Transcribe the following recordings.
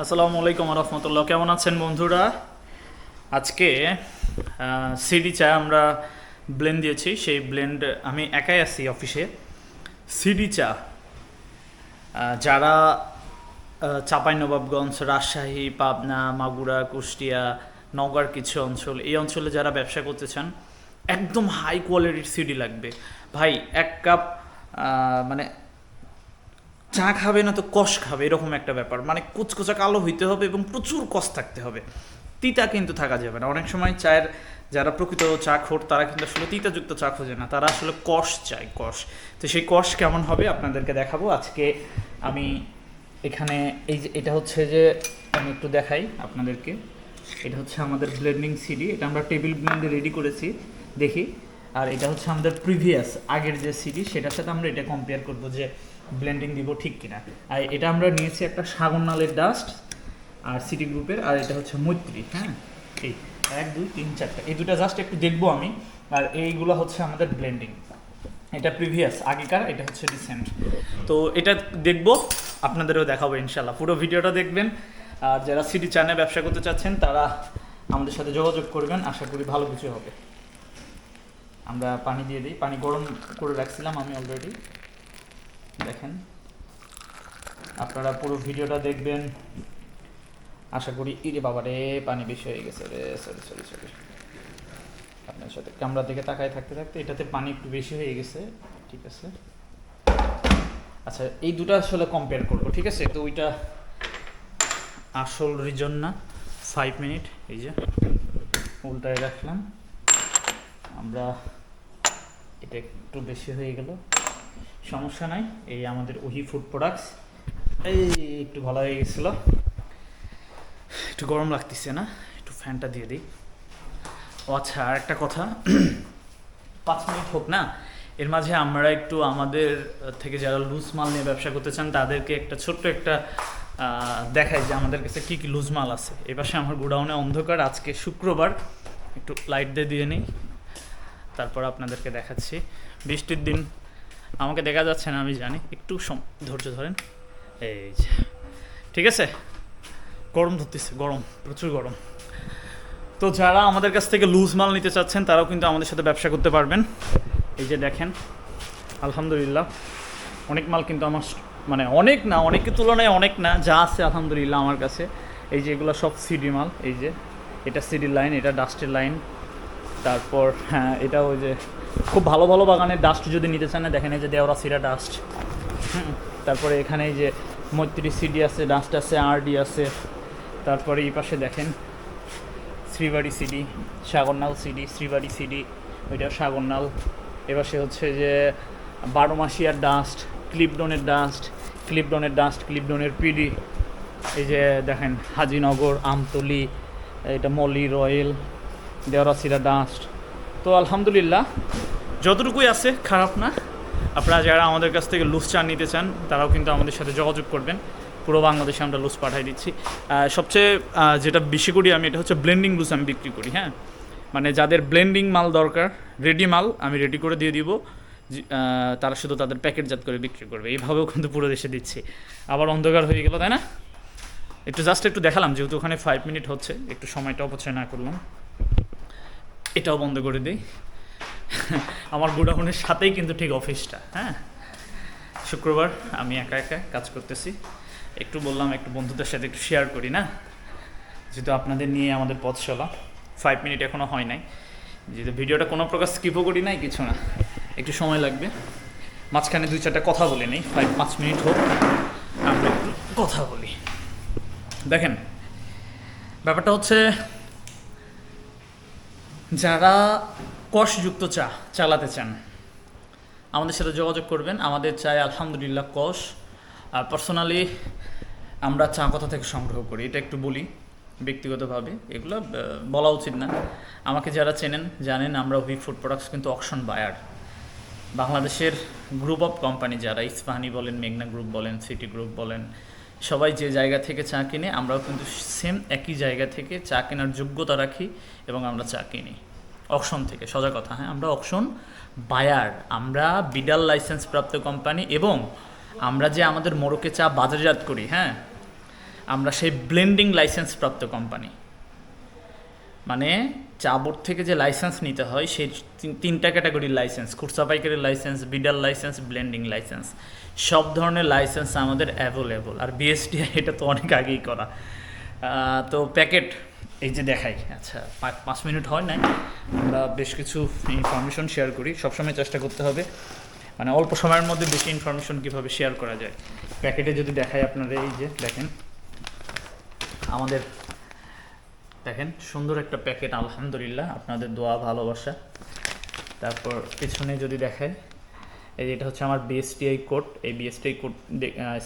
আসসালামু আলাইকুম রহমতুল্লাহ। কেমন আছেন বন্ধুরা? আজকে সিডি চা আমরা ব্লেন্ড দিয়েছি। সেই ব্লেন্ড আমি একাই আছি অফিসে সিডি চা যারা চাঁপাইনবাবগঞ্জ রাজশাহী, পাবনা, মাগুরা, কুষ্টিয়া, নওগাঁর কিছু অঞ্চল, এই অঞ্চলে যারা ব্যবসা করতে চান, একদম হাই কোয়ালিটির সিডি লাগবে। ভাই, এক কাপ মানে চা খাবে না তো কষ খাবে, এরকম একটা ব্যাপার। মানে কুচকুচা কালো হইতে হবে এবং প্রচুর কষ থাকতে হবে। তিতা কিন্তু থাকা যাবে না। অনেক সময় চায়ের যারা প্রকৃত চা খোর, তারা কিন্তু আসলে তিতাযুক্ত চা খোঁজে না। তারা আসলে কষ চায়, কষ। তো সেই কষ কেমন হবে আপনাদেরকে দেখাবো। আজকে আমি এখানে এই যে, এটা হচ্ছে যে, আমি একটু দেখাই আপনাদেরকে। এটা হচ্ছে আমাদের ব্লেন্ডিং সিডি এটা আমরা টেবিল ব্লেন্ডে রেডি করেছি, দেখি। আর এটা হচ্ছে আমাদের প্রিভিয়াস আগের যে সিডি সেটার সাথে আমরা এটা কম্পেয়ার করব যে ব্লেন্ডিং দিব ঠিক কিনা। আর এটা আমরা নিয়েছি একটা সাগরনালের ডাস্ট আর সিটি গ্রুপের আর এটা হচ্ছে মৈত্রী হ্যাঁ? এই এক, দুই, তিন চারটা এই দুটো জাস্ট একটু দেখব আমি। আর এইগুলো হচ্ছে আমাদের ব্লেন্ডিং এটা প্রিভিয়াস আগেকার, এটা হচ্ছে রিসেন্ট তো এটা দেখব, আপনাদেরও দেখাবো ইনশাল্লাহ পুরো ভিডিওটা দেখবেন। আর যারা সিটি চ্যানেলে ব্যবসা করতে চাচ্ছেন, তারা আমাদের সাথে যোগাযোগ করবেন। আশা করি ভালো কিছু হবে। আমরা পানি দিয়ে দিই। পানি গরম করে রাখছিলাম আমি অলরেডি দেখেন। আপনারা পুরো ভিডিওটা দেখবেন। আশা করি ইরে বাবা রে পানি বেশি হয়ে গেছে রে সরি সরি সরি আপনার সাথে ক্যামেরার দিকে তাকায় থাকতে থাকতে এটাতে পানি একটু বেশি হয়ে গেছে। ঠিক আছে। আচ্ছা এই দুটো আসলে কম্পেয়ার করব, ঠিক আছে? তো ওইটা আসল রিজন না। ফাইভ মিনিট এই যে উল্টায় রাখলাম। আমরা এটা একটু বেশি হয়ে গেল। সমস্যা নাই। এই আমাদের ওহি ফুড প্রোডাক্টস এই একটু ভালো হয়ে গেছিল। একটু গরম লাগতেছে না, একটু ফ্যানটা দিয়ে দিই। ও আচ্ছা আর একটা কথা। পাঁচ মিনিট হোক না, এর মাঝে আমরা একটু আমাদের থেকে যারা লুজ মাল নিয়ে ব্যবসা করতে চান, তাদেরকে একটা ছোট্ট একটা দেখাই যে আমাদের কাছে কী কী লুজ মাল আছে। এ পাশে আমার গোডাউনে অন্ধকার, আজকে শুক্রবার। একটু লাইট দিয়ে দিয়ে নিই। তারপর আপনাদেরকে দেখাচ্ছি। বৃষ্টির দিন আমাকে দেখা যাচ্ছে না, আমি জানি। একটু ধৈর্য ধরেন। এই যে, ঠিক আছে? গরম ধরতেছে, গরম, প্রচুর গরম। তো যারা আমাদের কাছ থেকে লুজ মাল নিতে চাচ্ছেন, তারাও কিন্তু আমাদের সাথে ব্যবসা করতে পারবেন। এই যে দেখেন, আলহামদুলিল্লাহ, অনেক মাল কিন্তু আমার মানে অনেক না অনেকের তুলনায় অনেক না, যা আছে আলহামদুলিল্লাহ আমার কাছে। এই যে এগুলো সব সিডি মাল, এই যে, এটা সিডি লাইন, এটা ডাস্টের লাইন। তারপর হ্যাঁ এটা ওই যে খুব ভালো ভালো বাগানের ডাস্ট যদি নিতে চান না, দেখেন এই যে দেওরা সিরা ডাস্ট তারপরে এখানে যে মৈত্রী সিডি আছে ডাস্ট আছে, আরডি আছে। তারপরে এই পাশে দেখেন, শ্রীবাড়ি সিডি, সাগরনাল সিডি, শ্রীবাড়ি সিডি, ওইটা সাগরনাল। সে হচ্ছে যে বারো মাসিয়ার ডাস্ট ক্লিপডনের ডাস্ট ক্লিপডনের ডাস্ট ক্লিপডনের পিডি। এই যে দেখেন, হাজিনগর, আমতলি, এটা মলি, রয়েল। দেওরাসিরা ডাস্ট তো আলহামদুলিল্লাহ, যতটুকুই আছে, খারাপ না। আপনারা যারা আমাদের কাছ থেকে লুজ চা নিতে চান, তারাও কিন্তু আমাদের সাথে যোগাযোগ করবেন। পুরো বাংলাদেশে আমরা লুজ পাঠাই দিচ্ছি। সবচেয়ে যেটা বেশি করি আমি, এটা হচ্ছে ব্লেন্ডিং লুজ আমি বিক্রি করি হ্যাঁ? মানে যাদের ব্লেন্ডিং মাল দরকার রেডি মাল, আমি রেডি করে দিয়ে দিব। তারা শুধু তাদের প্যাকেটজাত করে বিক্রি করবে। এইভাবেও কিন্তু পুরো দেশে দিচ্ছি। আবার অন্ধকার হয়ে গেল, তাই না? একটু জাস্ট একটু দেখালাম, যেহেতু ওখানে ফাইভ মিনিট হচ্ছে, একটু সময়টা অপচয় না করলাম। এটাও বন্ধ করে দিই। আমার গোডাউনের সাথেই কিন্তু ঠিক অফিসটা হ্যাঁ? শুক্রবার আমি একা একা কাজ করতেছি। একটু বললাম, একটু বন্ধুদের সাথে একটু শেয়ার করি, না? যেহেতু আপনাদের নিয়ে আমাদের পথ চলা ফাইভ মিনিট এখনও হয় নাই। যেহেতু ভিডিওটা কোনো প্রকার স্কিপও করি নাই, কিছু না। একটু সময় লাগবে। মাঝখানে দুই চারটা কথা বলে নেই। ফাইভ পাঁচ মিনিট হোক, আমরা একটু কথা বলি। দেখেন, ব্যাপারটা হচ্ছে যারা কষযুক্ত চা চালাতে চান, আমাদের সাথে যোগাযোগ করবেন। আমাদের চায় আলহামদুলিল্লাহ কষ। আর পার্সোনালি আমরা চা কথা থেকে সংগ্রহ করি, এটা একটু বলি ব্যক্তিগতভাবে। এগুলো বলা উচিত না। আমাকে যারা চেনেন, জানেন, আমরা উই ফুড প্রোডাক্টস কিন্তু অকশন বায়ার। বাংলাদেশের গ্রুপ অফ কোম্পানি যারা, ইস্পাহানি বলেন, মেঘনা গ্রুপ বলেন, সিটি গ্রুপ বলেন সবাই যে জায়গা থেকে চা কিনে, আমরাও কিন্তু সেম একই জায়গা থেকে চা কেনার যোগ্যতা রাখি এবং আমরা চা কিনি। অকশন থেকে, সজা কথা হ্যাঁ আমরা অকশন বায়ার আমরা বিডাল লাইসেন্স প্রাপ্ত কোম্পানি এবং আমরা যে আমাদের মোড়কে চা বাজারজাত করি হ্যাঁ আমরা সেই ব্লেন্ডিং লাইসেন্স প্রাপ্ত কোম্পানি মানে চা বোর্ড থেকে যে লাইসেন্স নিতে হয়, সেই তিন- তিনটা ক্যাটাগরির লাইসেন্স খুচরা পাইকারি লাইসেন্স বিডাল লাইসেন্স ব্লেন্ডিং লাইসেন্স সব ধরনের লাইসেন্স আমাদের অ্যাভেলেবল আর বিএসটি এটা তো অনেক আগেই করা। তো প্যাকেট এই যে দেখাই। আচ্ছা পাঁচ মিনিট হয় না আমরা বেশ কিছু ইনফরমেশন শেয়ার করি। সবসময় চেষ্টা করতে হবে। মানে অল্প সময়ের মধ্যে বেশি ইনফরমেশন কীভাবে শেয়ার করা যায়। প্যাকেটে যদি দেখাই আপনারা এই যে দেখেন। আমাদের দেখেন, সুন্দর একটা প্যাকেট, আলহামদুলিল্লাহ। আপনাদের দোয়া, ভালোবাসা। তারপর পেছনে যদি দেখায় এই যে এটা হচ্ছে আমার বিএসটিআই কোড এই বিএসটিআই কোড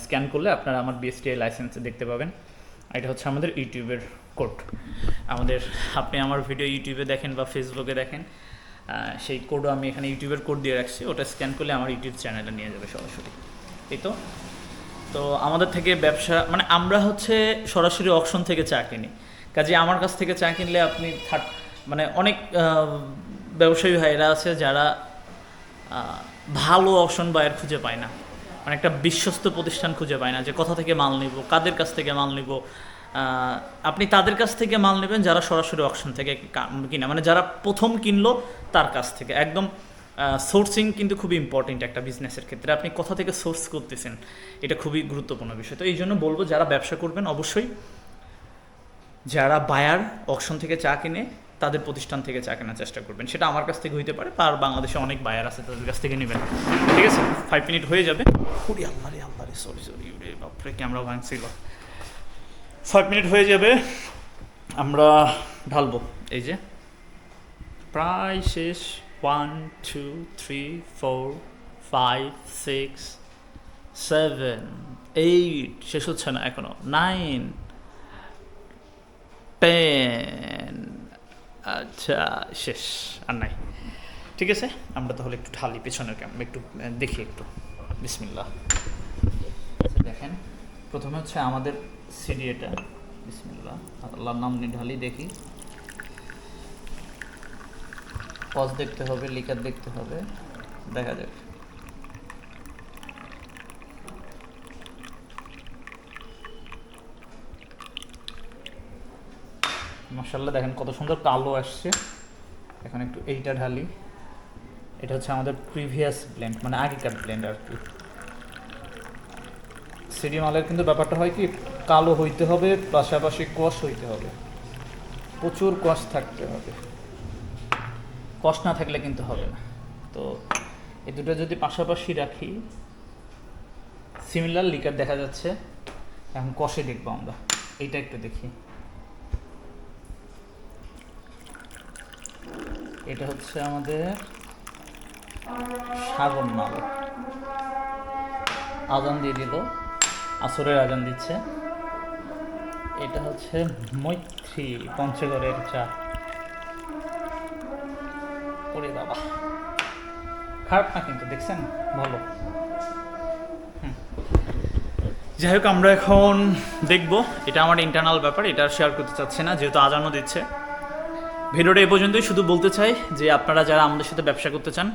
স্ক্যান করলে আপনারা আমার বিএসটিআই লাইসেন্স দেখতে পাবেন। এটা হচ্ছে আমাদের ইউটিউবের কোড আমাদের, আপনি আমার ভিডিও ইউটিউবে দেখেন বা ফেসবুকে দেখেন সেই কোডও আমি এখানে ইউটিউবের কোড দিয়ে রাখছি। ওটা স্ক্যান করলে আমার ইউটিউব চ্যানেলে নিয়ে যাবে সরাসরি। এই তো? তো আমাদের থেকে ব্যবসা মানে আমরা হচ্ছে সরাসরি অকশন থেকে চা কিনি। কাজে আমার কাছ থেকে চা কিনলে আপনি থার্ড মানে অনেক ব্যবসায়ী ভাইরা আছে যারা ভালো অপশন বায়ার খুঁজে পায় না। মানে একটা বিশ্বস্ত প্রতিষ্ঠান খুঁজে পায় না যে কোথা থেকে মাল নিব, কাদের কাছ থেকে মাল নিব। আপনি তাদের কাছ থেকে মাল নেবেন যারা সরাসরি অকশন থেকে কিনা মানে যারা প্রথম কিনলো তার কাছ থেকে। একদম সোর্সিং কিন্তু খুবই ইম্পর্টেন্ট একটা বিজনেসের ক্ষেত্রে। আপনি কোথা থেকে সোর্স করতেছেন, এটা খুবই গুরুত্বপূর্ণ বিষয়। তো এই জন্য বলব, যারা ব্যবসা করবেন অবশ্যই যারা বায়ার অকশন থেকে চা কিনে, তাদের প্রতিষ্ঠান থেকে চা কেনার চেষ্টা করবেন। সেটা আমার কাছ থেকে হইতে পারে আর বাংলাদেশে অনেক বায়ার আছে, তাদের কাছ থেকে নেবেন। ঠিক আছে? ফাইভ মিনিট হয়ে যাবে। ওরে আল্লাহ রে সরি সরি রে বাপরে ক্যামেরা ভাঙছিল। ফাইভ মিনিট হয়ে যাবে। আমরা ঢালবো। এই যে। প্রায় শেষ। One two three four five six seven eight শেষ হচ্ছে না এখনও। নাইন টেন আচ্ছা শেষ আর নাই। ঠিক আছে? আমরা তাহলে একটু ঢালি পেছনের ক্যাম একটু দেখি একটু। বিসমিল্লাহ। আচ্ছা, দেখেন প্রথমে হচ্ছে আমাদের সিডি এটা। বিসমিল্লাহ। আল্লাহর নাম ঢালি দেখি। পজ দেখতে হবে লিকার দেখতে হবে। দেখা যাক। মার্শাল্লাহ দেখেন কত সুন্দর কালো আসছে। এখন একটু এইটা ঢালি। এটা হচ্ছে আমাদের প্রিভিয়াস ব্লেন্ড মানে আগেকার ব্লেন্ড আর কি। সিডি মালের কিন্তু ব্যাপারটা হয় কি, কালো হইতে হবে, পাশাপাশি কষ হইতে হবে। প্রচুর কষ থাকতে হবে। কষ না থাকলে কিন্তু হবে না। তো এই দুটো যদি পাশাপাশি রাখি সিমিলার লিকার দেখা যাচ্ছে। এখন কষে দেখব আমরা। এইটা একটু দেখি। এটা হচ্ছে আমাদের সাগর মাল আজান দিয়ে দিল আসরের আজান দিচ্ছে। এটা হচ্ছে মৈত্রী পঞ্চগড়ের চা। ওরে বাবা। খারাপ না কিন্তু, দেখছেন? ভালো। যাই হোক, আমরা এখন দেখব। এটা আমার ইন্টারনাল ব্যাপার, এটা শেয়ার করতে চাচ্ছি না, যেহেতু আজানও দিচ্ছে। ভিডিওটা এ পর্যন্তই। শুধু বলতে চাই যে আপনারা যারা আমাদের সাথে ব্যবসা করতে চান,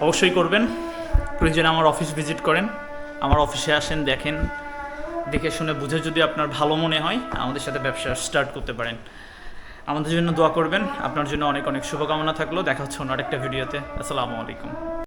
অবশ্যই করবেন। প্রয়োজনে আমার অফিস ভিজিট করেন। আমার অফিসে আসেন, দেখেন। দেখে শুনে বুঝে যদি আপনার ভালো মনে হয়, আমাদের সাথে ব্যবসা স্টার্ট করতে পারেন। আমাদের জন্য দোয়া করবেন। আপনার জন্য অনেক অনেক শুভকামনা থাকল। দেখা হচ্ছে অন্য একটা ভিডিওতে আসসালামু আলাইকুম।